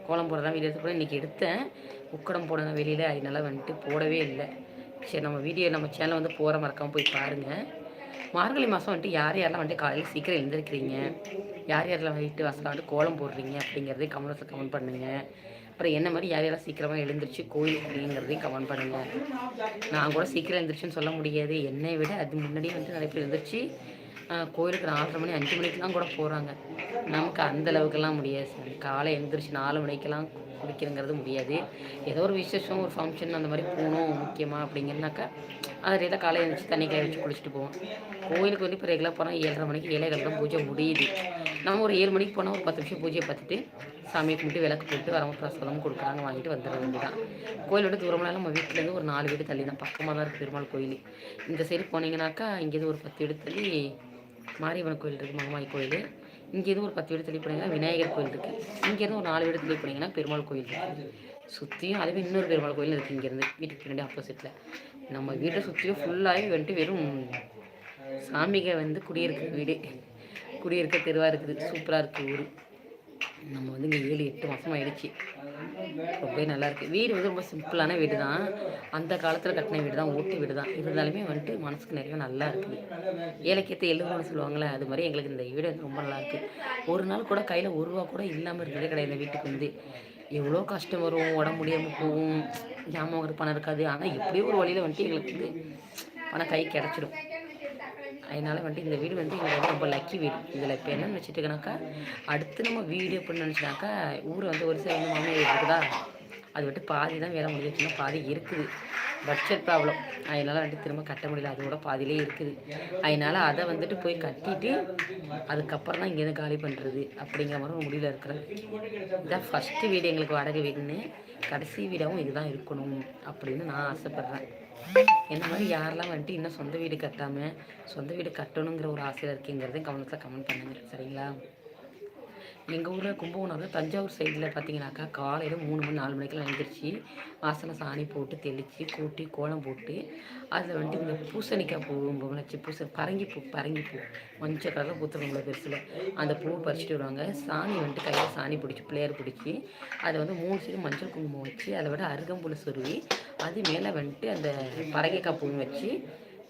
கோலம் போடுறதா வீடியோ எடுத்து கூட இன்றைக்கி எடுத்தேன். உக்கடம் போடுங்க வெளியில். அதனால வந்துட்டு போடவே இல்லை. சரி நம்ம வீடியோ நம்ம சேனல் வந்து போகிற மறக்காமல் போய் பாருங்கள் மார்கழி மாதம் வந்துட்டு யார் யாரெல்லாம் வந்துட்டு காலையில் சீக்கிரம் எழுந்திருக்கிறீங்க? யார் யாரெல்லாம் வீட்டு வாசலில் வந்துட்டு கோலம் போடுறீங்க அப்படிங்கிறதே கமெண்ட்ஸில் கமெண்ட் பண்ணுங்கள் அப்புறம் என்ன மாதிரி யார் யாரெல்லாம் சீக்கிரமாக எழுந்திரிச்சு கோயில் அப்படிங்கிறதையும் கமெண்ட் பண்ணுங்கள் நான் கூட சீக்கிரம் எழுந்திரிச்சுன்னு சொல்ல முடியாது. என்னை விட அது முன்னாடியே வந்துட்டு நிறைய பேர் எழுந்திரிச்சு கோயிலுக்கு நாலரை மணி அஞ்சு மணிக்கெலாம் கூட போகிறாங்க நமக்கு அந்த அளவுக்கெல்லாம் முடியாது சார். காலை எழுந்திரிச்சு நாலு மணிக்கெல்லாம் குளிக்கிறங்கிறது முடியாது. ஏதோ ஒரு விசேஷம் ஒரு ஃபங்க்ஷன் அந்த மாதிரி போகணும் முக்கியமாக அப்படிங்கிறனாக்கா அது ரீதியாக காலையில் எழுந்துச்சு தண்ணி காய வச்சு குளிச்சுட்டு போவோம். கோயிலுக்கு வந்து இப்போ ரெகுலராக போனால் ஏழரை மணிக்கு ஏழைகள் தான் பூஜை முடியுது. நம்ம ஒரு ஏழு மணிக்கு போனால் ஒரு பத்து நிமிஷம் பூஜையை பார்த்துட்டு சாமியை கும்பிட்டு விளக்கு போட்டு வரவங்க பிரசாதமும் கொடுக்குறாங்க வாங்கிட்டு வந்துட வேண்டியதான் கோயிலோட தூரம்னாலும் நம்ம வீட்டிலேருந்து ஒரு நாலு வீடு தள்ளி தான் பக்கமாக தான் இருக்குது பெருமாள் கோயில். இந்த சைடு போனீங்கன்னாக்கா இங்கேருந்து ஒரு பத்து வீடு தள்ளி மாரியம்மன் கோயில் இருக்குது மகமாய் கோயில். இங்கேருந்து ஒரு பத்து வீடு தள்ளி போனீங்கன்னா விநாயகர் கோயில் இருக்குது இங்கேருந்து ஒரு நாலு வீடு தள்ளி போனீங்கன்னா பெருமாள் கோயில் இருக்குது சுற்றியும் அதுவே இன்னொரு பெருமாள் கோயில் இருக்குது இங்கேருந்து வீட்டுக்கு பின்னாடி ஆப்போசிட்டில் நம்ம வீட்டை சுற்றியும் ஃபுல்லாகவே வந்துட்டு வெறும் சாமிக வந்து குடியிருக்கிற வீடு. குடியிருக்க தெருவாக இருக்குது. சூப்பராக இருக்குது ஊர். நம்ம வந்து இங்கே ஏழு எட்டு மாதம் ஆயிடுச்சு. ரொம்பவே நல்லா இருக்குது வீடு வந்து ரொம்ப சிம்பிளான வீடு தான் அந்த காலத்தில் கட்டின வீடு தான் ஓட்டு வீடு தான் இருந்தாலுமே வந்துட்டு மனசுக்கு நிறைய நல்லா இருக்குது ஏலக்கியத்தை எழுதுன்னு சொல்லுவாங்களே அது மாதிரி எங்களுக்கு இந்த வீடு வந்து ரொம்ப நல்லா இருக்குது ஒரு நாள் கூட கையில் ஒரு ரூபா கூட இல்லாமல் இருக்கிறதே கிடையாது இந்த வீட்டுக்கு வந்து. எவ்வளோ கஷ்டம் வரும் உடம்பு முடியாமல் போகும். ஜாமான் பணம் இருக்காது. ஆனால் எப்படியோ ஒரு வழியில் வந்துட்டு எங்களுக்கு வந்து பணம் கை கிடச்சிடும். அதனால் வந்துட்டு இந்த வீடு வந்து எங்களுக்கு ரொம்ப லக்கி வீடு. இதில் இப்போ என்ன நினச்சிட்டுக்கனாக்கா அடுத்து நம்ம வீடு அப்படின்னு நினச்சினாக்கா ஊரை வந்து ஒரு சில வந்து மாமியார் இருக்குதா? அது விட்டு பாதி தான் வேலை முடிஞ்சிச்சுன்னா பாதி இருக்குது. பட்ஜெட் ப்ராப்ளம் அதனால் வந்துட்டு திரும்ப கட்ட முடியல. அதோட பாதியிலே இருக்குது. அதனால் அதை வந்துட்டு போய் கட்டிட்டு அதுக்கப்புறம் தான் இங்கேருந்து காலி பண்ணுறது அப்படிங்கிற மாதிரி ஒரு முடிவில் இருக்கிறேன். இதான் ஃபஸ்ட்டு வீடு எங்களுக்கு வாடகை வீடுன்னு. கடைசி வீடாகவும் இதுதான் இருக்கணும் அப்படின்னு நான் ஆசைப்பட்றேன். என்ன மாதிரி யாரெல்லாம் வந்துட்டு இன்னும் சொந்த வீடு கட்டாமல் சொந்த வீடு கட்டணுங்கிற ஒரு ஆசையில் இருக்கீங்கிறதையும் கவனத்தில் கமெண்ட் பண்ணுங்க சரிங்களா? எங்கள் ஊரில் கும்பகோணம் தஞ்சாவூர் சைடில் பார்த்தீங்கன்னாக்கா காலையில் மூணு மணி நாலு மணிக்கெல்லாம் எழுந்திரிச்சு வாசனை சாணி போட்டு தெளித்து கூட்டி கோலம் போட்டு அதில் வந்துட்டு இந்த பூசணிக்காய் பூ வச்சு பூச பரங்கி பூ பரங்கி பூ மஞ்சள் கலரில் பூத்துறவங்கள பெருசில். அந்த பூவை பறிச்சுட்டு வருவாங்க. சாணி வந்துட்டு கையில் சாணி பிடிச்சி பிளேயர் பிடிச்சி அதை வந்து மூணு சீடு மஞ்சள் குங்குமம் வச்சு அதை விட அருகம்புல் சொருவி அது மேலே வந்துட்டு அந்த பரங்கிக்காய் பூவும் வச்சு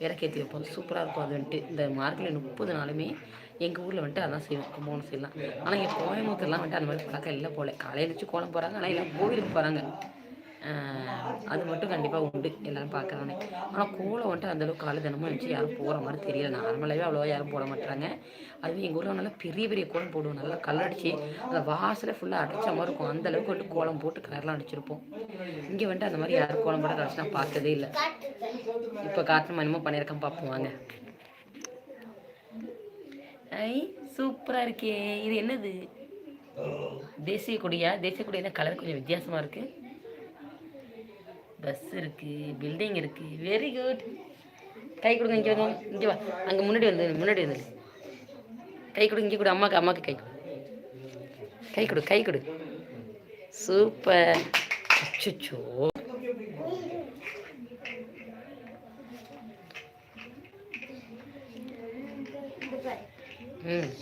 விளக்கேற்றி வைப்போம். சூப்பராக இருக்கும். அது வந்துட்டு இந்த மார்க்கில் முப்பது நாளுமே எங்கள் ஊரில் வந்துட்டு அதான் செய்வோம் கும்பகோணம் செய்யலாம் ஆனால் இங்கே கோயம்புத்தூர்லாம் வந்துட்டு அந்த மாதிரி பழக்கம் இல்லை போல. காலையில் வச்சு கோலம் போகிறாங்க ஆனால் எல்லாம் கோவிலுக்கு போகிறாங்க அது மட்டும் கண்டிப்பாக உண்டு எல்லோரும் பார்க்குறாங்க ஆனால் கோலம் வந்துட்டு அந்தளவுக்கு காலை தினமும் வச்சு யாரும் போகிற மாதிரி தெரியல. நார்மலாகவே அவ்வளோவா யாரும் போட மாட்டாங்க அதுவும் எங்கள் ஊரில் நல்லா பெரிய பெரிய கோலம் போடுவோம். நல்லா கல்லடிச்சு அந்த வாசலை ஃபுல்லாக அடைச்ச மாதிரி இருக்கும். அந்தளவுக்கு வந்துட்டு கோலம் போட்டு கலர்லாம் அடிச்சிருப்போம். இங்கே வந்துட்டு அந்த மாதிரி யாரும் கோலம் போட கடைசி நான் பார்த்ததே இல்லை. இப்போ காற்று மணிமோ பண்ணியிருக்கேன் பார்ப்போம் வாங்க. ஐ சூப்பராக இருக்கே. இது என்னது? தேசிய கொடியா? தேசிய கொடியில கலர் கொஞ்சம் வித்தியாசமாக இருக்குது பஸ் இருக்குது பில்டிங் இருக்குது வெரி குட் கை கொடுங்க இங்கே வந்து இங்கே வா. அங்கே முன்னாடி வந்து முன்னாடி வந்து. கை கொடு இங்கே கொடு. அம்மாக்கு அம்மாக்கு கை கொடு. கை கொடு கை கொடு. சூப்பர். அச்சுச்சோ ம்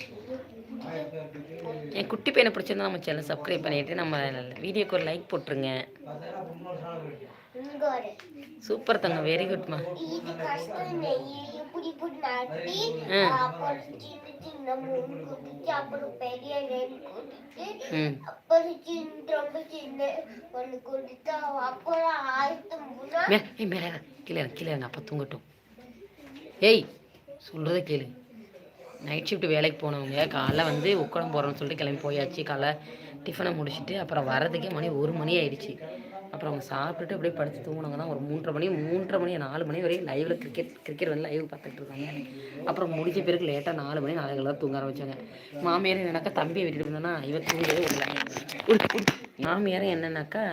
என் குட்டி பையனை பிடிச்சிருந்தா நம்ம சேனல் சப்ஸ்கிரைப் பண்ணிட்டு நம்ம வீடியோக்கு ஒரு லைக் போட்டுருங்க. சூப்பர் தங்க வெரி குட்மா. கீழே கீழே அப்பா தூங்கட்டும். ஏய் சொல்கிறத கேளு. நைட் ஷிஃப்ட் வேலைக்கு போனவங்க காலைல வந்து உக்கடம் போகிறோம்னு சொல்லிட்டு கிளம்பி போயாச்சு. காலை டிஃபனை முடிச்சுட்டு அப்புறம் வரதுக்கே மணி ஒரு மணி ஆயிடுச்சு. அப்புறம் அவங்க சாப்பிட்டுட்டு அப்படியே படுத்து தூங்கினாங்கன்னா ஒரு மூன்றரை மணி மூன்றரை மணி நாலு மணி வரையும் லைவில் கிரிக்கெட் கிரிக்கெட் வந்து லைவ் பார்த்துட்டு இருக்காங்க. அப்புறம் முடிஞ்ச பிறகு லேட்டாக நாலு மணி நாலு தான் தூங்க ஆரம்பிச்சாங்க. மாமியார் எனக்கா தம்பியை விட்டுட்டு இருந்தேன்னா இவன் தூங்கவே விடல. மாமியாரும் என்னன்னாக்கா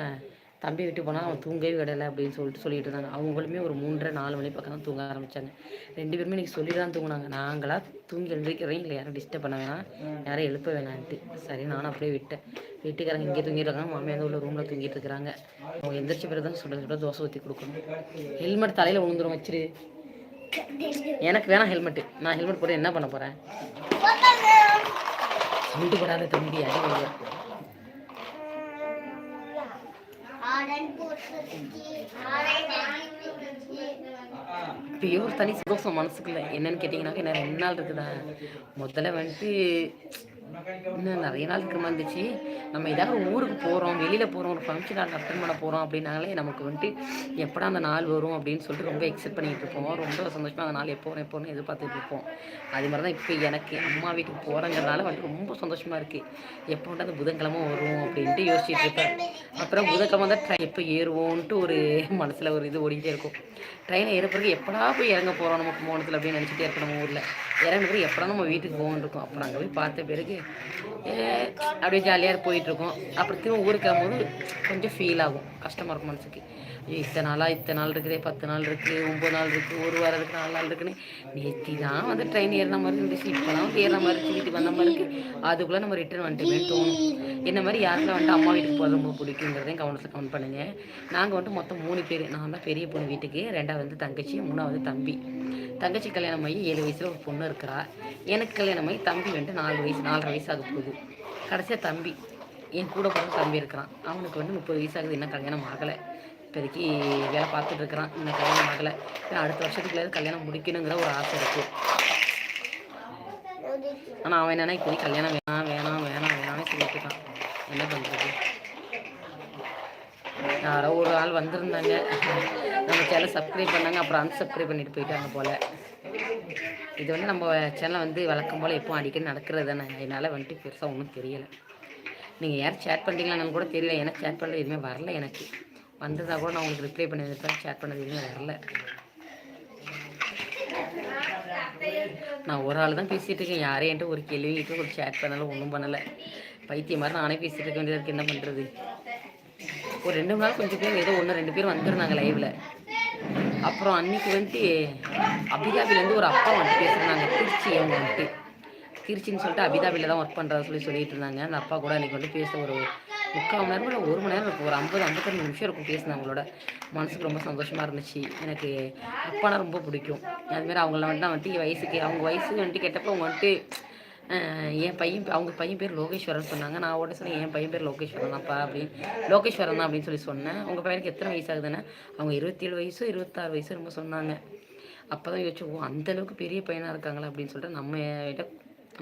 தம்பி விட்டு போனால் அவன் தூங்கவே விடலை அப்படின்னு சொல்லிட்டு சொல்லிட்டு இருந்தாங்க. அவங்களுமே ஒரு மூன்றரை நாலு மணி பக்கம் தான் தூங்க ஆரம்பித்தாங்க ரெண்டு பேருமே இன்னைக்கு சொல்லி தான் தூங்கினாங்க. நாங்களாக தூங்கி எழுந்திரிக்கிறேன் இல்லை யாரும் டிஸ்டர்ப் பண்ண வேணாம். யாரும் எழுப்ப வேணான்ட்டு. சரி நானும் அப்படியே விட்டேன். வீட்டுக்காரங்க இங்கே தூங்கிட்டு இருக்காங்க. வந்து உள்ள ரூமில் தூங்கிட்டு இருக்கிறாங்க. அவங்க எந்திரிச்ச பிறகு தான் சுட சுட தோசை ஊற்றி கொடுக்கணும். ஹெல்மெட் தலையில் விழுந்துரும் வச்சிரு. எனக்கு வேணாம் ஹெல்மெட்டு நான் ஹெல்மெட் போட்டு என்ன பண்ண போகிறேன் சவுண்டு போடாத தம்பி அடி விழும். ஒரு தனி சந்தோஷம் மனசுக்குள்ள என்னன்னு கேட்டிங்கன்னாக்க என்ன ரெண்டு நாள் இருக்குதா முதல்ல வந்துட்டு இன்னும் நிறைய நாள் திரும்ப இருந்துச்சு நம்ம ஏதாவது ஒரு ஊருக்கு போகிறோம் வெளியில் போகிறோம் ஒரு ஃபங்க்ஷன் அட்டன் பண்ண போகிறோம் அப்படின்னாலே நமக்கு வந்துட்டு எப்படா அந்த நாள் வரும் அப்படின்னு சொல்லிட்டு ரொம்ப எக்ஸைட் பண்ணிகிட்டு இருப்போம். ரொம்ப சந்தோஷமாக அந்த நாள் எப்போ வரும் எப்போ வரும் எதிர்பார்த்துட்டு இருப்போம். அது மாதிரி தான் இப்போ எனக்கு அம்மா வீட்டுக்கு போகிறங்கிறனால வந்துட்டு ரொம்ப சந்தோஷமாக இருக்குது எப்போ வந்துட்டு அந்த புதன்கிழமை வரும் அப்படின்ட்டு யோசிச்சுட்டு இருப்பேன். அப்புறம் புதன்கிழமை தான் ட்ரெயின் எப்போ ஏறுவோன்ட்டு ஒரு மனசில் ஒரு இது ஓடிக்கிட்டே இருக்கும். ட்ரெயினை ஏற பிறகு எப்படா போய் இறங்க போகிறோம் நம்ம போனத்தில் அப்படின்னு நினச்சிட்டே இருப்போம் நம்ம ஊரில். இறங்கின பிறகு எப்படா நம்ம வீட்டுக்கு போகணுன்னு இருக்கும். அப்புறம் அங்கே போய் பார்த்த பிறகு அப்படியே ஜாலியாக போயிட்டுருக்கோம் அப்புறம் திரும்ப ஊருக்கு வரும்போது கொஞ்சம் ஃபீல் ஆகும். கஷ்டமாக இருக்கும் மனசுக்கு. இத்தனை நாளாக இத்தனை நாள் இருக்குதே பத்து நாள் இருக்குது ஒம்பது நாள் இருக்குது ஒரு வாரம் இருக்குது நாலு நாள் இருக்குன்னு நேற்றி தான் வந்து ட்ரெயின் ஏறின மாதிரி இருந்துச்சு இப்போலாம் வந்து ஏறின மாதிரி இருந்துச்சு வீட்டுக்கு வந்த மாதிரி இருக்குது அதுக்குள்ளே நம்ம ரிட்டர்ன் வந்துட்டுமே தோணும். என்ன மாதிரி யாருக்கெல்லாம் வந்துட்டு அம்மா வீட்டுக்கு போகிறது ரொம்ப பிடிக்குங்கிறதையும் கவனத்தில் கவுண்ட் பண்ணுங்கள் நாங்கள் வந்துட்டு மொத்தம் மூணு பேர் நான் தான் பெரிய பொண்ணு வீட்டுக்கு ரெண்டாவது வந்து தங்கச்சி மூணாவது தம்பி. தங்கச்சி கல்யாணம் ஆகி ஏழு வயசில் ஒரு பொண்ணு இருக்கிறா. எனக்கு கல்யாணம் ஆகி தம்பி வந்துட்டு நாலு வயசு நாலரை வயசு ஆக போகுது. கடைசியாக தம்பி என் கூட பிறந்த தம்பி இருக்கிறான். அவனுக்கு வந்து முப்பது வயசாகுது இன்னும் கல்யாணம் ஆகலை. இப்போதைக்கு வேலை பார்த்துட்டு இருக்கிறான். இன்னும் கல்யாணம் ஆகலை. ஏன்னா அடுத்த வருஷத்துக்குள்ளே கல்யாணம் முடிக்கணுங்கிற ஒரு ஆசை இருக்குது ஆனால் அவன் என்னன்னா இப்போதைக்கு கல்யாணம் வேணாம் வேணாம் வேணாம் வேணாமே சொல்லிட்டு இருக்கான். என்ன பண்ணுறது யாரோ ஒரு ஆள் வந்திருந்தாங்க. நம்ம சேனல் சப்ஸ்கிரைப் பண்ணாங்க. அப்புறம் அன்சப்ஸ்கிரைப் பண்ணிட்டு போயிட்டாங்க போல். இது வந்து நம்ம சேனலை வந்து வழக்கம் போல் எப்போ அடிக்கடி நடக்கிறது தானே. அதனால் வந்துட்டு பெருசாக ஒன்றும் தெரியலை. நீங்கள் யார் சேட் பண்ணுறீங்களான்னு கூட தெரியல. ஏன்னா சேட் பண்ணுறது எதுவுமே வரல எனக்கு. வந்ததாக கூட நான் உங்களுக்கு ரிப்ளை பண்ணியிருப்பேன் ஷேர் பண்ணது எதுவுமே வரல. நான் ஒரு ஆள் தான் பேசிகிட்டு இருக்கேன். யாரையும் என்கிட்ட ஒரு கேள்வி கேட்க ஒரு ஷேர் பண்ணலை ஒன்றும் பண்ணலை. பைத்தியம் மாதிரி நானே பேசிகிட்டு இருக்க வேண்டியதாக இருக்குது என்ன பண்ணுறது ஒரு ரெண்டு நாள் கொஞ்சம் பேர் ஏதோ ஒன்று ரெண்டு பேர் வந்துருந்தாங்க லைவில் அப்புறம் அன்னைக்கு வந்துட்டு அபிகாபிலேருந்து ஒரு அப்பா வந்துட்டு பேசுகிறாங்க திருச்சி அவங்க வந்துட்டு. திருச்சின்னு சொல்லிட்டு அபிதாபியில் தான் ஒர்க் பண்ணுறதா சொல்லி சொல்லிட்டு இருந்தாங்க. அந்த அப்பா கூட அன்றைக்கி வந்து பேச ஒரு முக்கால் மணி நேரம் இல்லை ஒரு மணி நேரம் இருக்கும் ஒரு ஐம்பது ஐம்பத்தஞ்சு நிமிஷம் இருக்கும் பேசினேன் அவங்களோட. மனசுக்கு ரொம்ப சந்தோஷமாக இருந்துச்சு. எனக்கு அப்பானா ரொம்ப பிடிக்கும். அதுமாரி அவங்கள வந்துட்டு வந்துட்டு வயசுக்கு அவங்க வயசுக்கு வந்துட்டு கேட்டப்போ அவங்க வந்துட்டு என் பையன் பே- அவங்க பையன் பேர் லோகேஸ்வரன் சொன்னாங்க. நான் உடனே சொன்னேன் என் பையன் பேர் லோகேஸ்வரன் அப்பா அப்படின்னு. லோகேஸ்வரன் தான் அப்படின்னு சொல்லி சொன்னேன். உங்கள் பையனுக்கு எத்தனை வயசு ஆகுதுன்னு அவங்க இருபத்தேழு வயசு இருபத்தாறு வயசு ரொம்ப சொன்னாங்க. அப்போ தான் யோசிச்சு ஓ அந்த அளவுக்கு பெரிய பையனாக இருக்காங்களா? அப்படின்னு சொல்லிட்டு நம்ம கிட்ட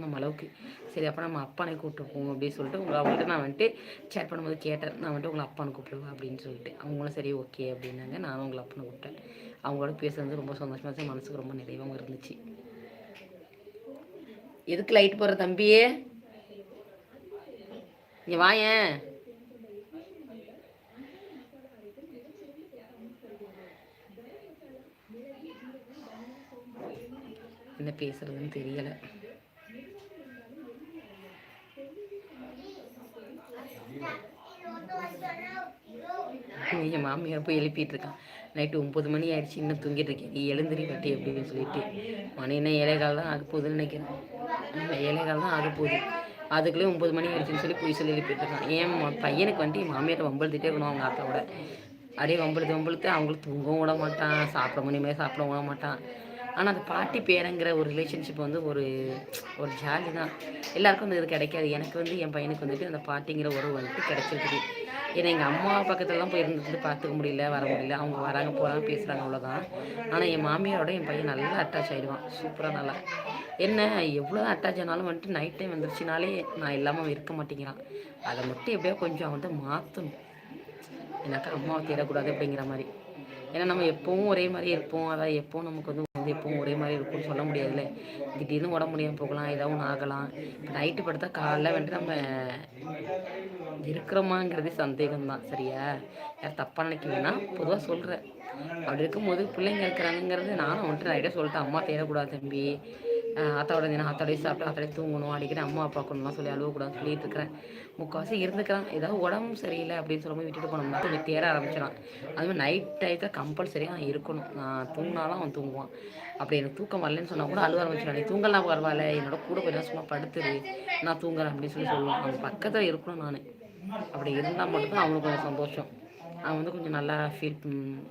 நம்ம அளவுக்கு சரி அப்போ நம்ம அப்பானை கூப்பிட்டு போவோம் அப்படின்னு சொல்லிட்டு உங்களை அவங்கள்ட்ட நான் வந்துட்டு சேட் பண்ணும்போது கேட்டேன். நான் வந்துட்டு உங்களை அப்பானை கூப்பிடுவேன் அப்படின்னு சொல்லிட்டு. அவங்களும் சரி ஓகே அப்படின்னாங்க. நானும் உங்களை அப்பானை கூப்பிட்டேன். அவங்களோட பேசுறது ரொம்ப சந்தோஷமாக இருந்துச்சு. மனசுக்கு ரொம்ப நிறைவாகவும் இருந்துச்சு. எதுக்கு லைட் போடுற தம்பியே? இங்கே வாயேன் என்ன பேசுறதுன்னு தெரியலை. என் மாமியார் போய் எழுப்பிட்டு இருக்கான் நைட்டு ஒன்பது மணி ஆயிடுச்சு இன்னும் தூங்கிட்டு இருக்கேன். நீ எழுந்திரி பட்டி அப்படின்னு சொல்லிட்டு. மணி என்ன ஏழைகால் தான் ஆக போகுதுன்னு நினைக்கிறேன். ஏழைகால் தான் ஆக போகுது. அதுக்குள்ளே ஒன்பது மணி ஆயிடுச்சுன்னு சொல்லி போய் சொல்லி எழுப்பிட்டு இருக்கான் என் பையனுக்கு வந்துட்டு என் மாமியாரை வம்பழுத்துட்டே இருக்கணும் அவங்க அக்காவோட அப்படியே வம்பழுத்து வம்பழுத்து. அவங்களுக்கு தூங்கவும் விட மாட்டான். சாப்பிட மணி மாதிரி சாப்பிட விட மாட்டான். ஆனால் அந்த பாட்டி பேரங்கிற ஒரு ரிலேஷன்ஷிப் வந்து ஒரு ஒரு ஜாலி தான். எல்லாருக்கும் வந்து இது கிடைக்காது. எனக்கு வந்து என் பையனுக்கு வந்துட்டு அந்த பாட்டிங்கிற உறவு வந்துட்டு கிடைச்சிருக்குது. ஏன்னா எங்கள் அம்மா பக்கத்துலலாம் போய் இருந்துட்டு பார்த்துக்க முடியல வர முடியல. அவங்க வராங்க போகிறாங்க பேசுகிறாங்க அவ்வளோதான் ஆனால் என் மாமியாரோட என் பையன் நல்லா அட்டாச் ஆகிடுவான் சூப்பராக நல்லா. என்ன எவ்வளோ அட்டாச் ஆனாலும் வந்துட்டு நைட் டைம் வந்துருச்சுனாலே நான் இல்லாமல் இருக்க மாட்டேங்கிறான். அதை மட்டும் எப்படியோ கொஞ்சம் வந்து மாற்றணும் எனக்கு அம்மாவை தேடக்கூடாது அப்படிங்கிற மாதிரி. ஏன்னா நம்ம எப்பவும் ஒரே மாதிரி இருப்போம். அதான் எப்பவும் நமக்கு வந்து வந்து எப்பவும் ஒரே மாதிரி இருக்கும்னு சொல்ல முடியாதுல்ல. திடீர்னு உடம்பு முடியாமல் போகலாம் ஏதாவது ஒன்று ஆகலாம். இப்போ நைட்டு படுத்தா காலைல வந்துட்டு நம்ம இருக்கிறோமாங்கிறதே சந்தேகம்தான் சரியா? யார் தப்பாக நினைக்க வேணாம் பொதுவாக சொல்கிறேன் அப்படி இருக்கும்போது பிள்ளைங்க இருக்கிறாங்கிறது நானும் வந்துட்டு நைட்டே சொல்லிட்டேன். அம்மா தேடக்கூடாது தம்பி. ஆத்தாவோட நான் ஆத்தாடைய சாப்பிட்டு ஆத்தாடைய தூங்கணும். அடிக்கடி அம்மா அப்பா கொண்டுலாம் சொல்லி அழுவக்கூடாதுன்னு சொல்லிட்டு இருக்கிறேன் முக்கால்வாசி இருந்துக்கிறான். ஏதாவது உடம்பு சரியில்லை அப்படின்னு சொல்லும்போது விட்டுட்டு போனோம்னா கொஞ்சம் தேட ஆரம்பிச்சிடான் அதுமாதிரி நைட் டயத்தில் கம்பல்சரியாக அவன் இருக்கணும். நான் தூங்கினாலும் அவன் தூங்குவான். அப்படி எனக்கு தூக்கம் வரலன்னு சொன்னால் கூட அழுவ ஆரம்பிச்சிடான் நீ தூங்கலாம் பரவாயில்ல. என்னோட கூட கொஞ்சம் சும்மா படுத்துரு. நான் தூங்குறேன் அப்படின்னு சொல்லி சொல்லுவான். அவன் பக்கத்தில் இருக்கணும் நான். அப்படி இருந்தால் மட்டும்தான் அவனுக்கு கொஞ்சம் சந்தோஷம். அவன் வந்து கொஞ்சம் நல்லா ஃபீல்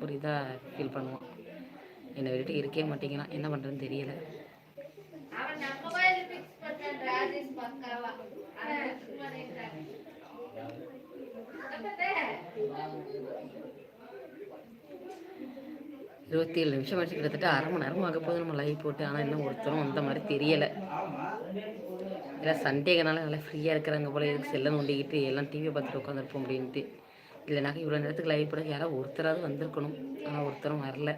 ஒரு இதாக ஃபீல் பண்ணுவான். என்னை விட்டுட்டு இருக்கவே மாட்டேங்கிறான். என்ன பண்ணுறதுன்னு தெரியலை. இருபத்தி ஏழு நிமிஷம் ஆச்சு. கிட்டத்தட்ட அரை மணி நேரம் ஆக போது நம்ம லைவ் போட்டு. ஆனால் இன்னும் ஒருத்தரும் அந்த மாதிரி தெரியலை. எல்லாம் சண்டேகனால நல்லா ஃப்ரீயாக இருக்கிறாங்க போல எதுக்கு செல்லம் நோண்டிக்கிட்டு எல்லாம் டிவியை பார்த்துட்டு உட்காந்துருப்போம் அப்படின்ட்டு. இல்லைனாக்கா இவ்வளோ நேரத்துக்கு லைவ் போட யாராவது ஒருத்தராவது வந்திருக்கணும். ஆனால் ஒருத்தரும் வரல.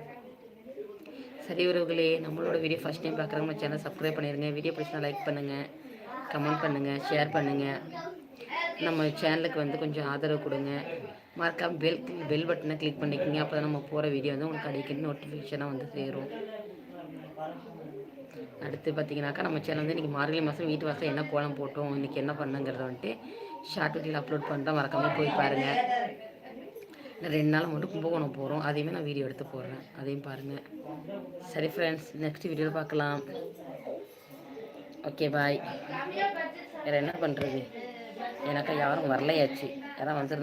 சரி உறவுகளே நம்மளோட வீடியோ ஃபஸ்ட் டைம் பார்க்குறவங்க சேனல் சப்ஸ்கிரைப் பண்ணிடுங்க வீடியோ பிடிச்சா லைக் பண்ணுங்கள் கமெண்ட் பண்ணுங்கள் ஷேர் பண்ணுங்கள் நம்ம சேனலுக்கு வந்து கொஞ்சம் ஆதரவு கொடுங்க. மறக்காமல் பெல் பெல் பட்டனை கிளிக் பண்ணிக்கோங்க. அப்போ தான் நம்ம போகிற வீடியோ வந்து உங்களுக்கு அடிக்கடி நோட்டிஃபிகேஷனாக வந்து சேரும். அடுத்து பார்த்தீங்கன்னாக்கா நம்ம சேனல் வந்து இன்றைக்கி மார்கழி மாதம் வீட்டு வாசல் என்ன கோலம் போட்டோம் இன்றைக்கி என்ன பண்ணுங்கிறத வந்துட்டு ஷார்ட் வீடியோவில் அப்லோட் பண்ணுறேன் மறக்காமல் போய் பாருங்கள் ரெண்டு நாள் மட்டும் கும்பகோணம் போகிறோம் அதையுமே நான் வீடியோ எடுத்து போடுறேன். அதையும் பாருங்கள் சரி ஃப்ரெண்ட்ஸ் நெக்ஸ்ட் வீடியோவில் பார்க்கலாம். ஓகே பாய் வேறு என்ன பண்ணுறது எனக்கு யாரும் வரலையாச்சு. யாராவது வந்துருந்தேன்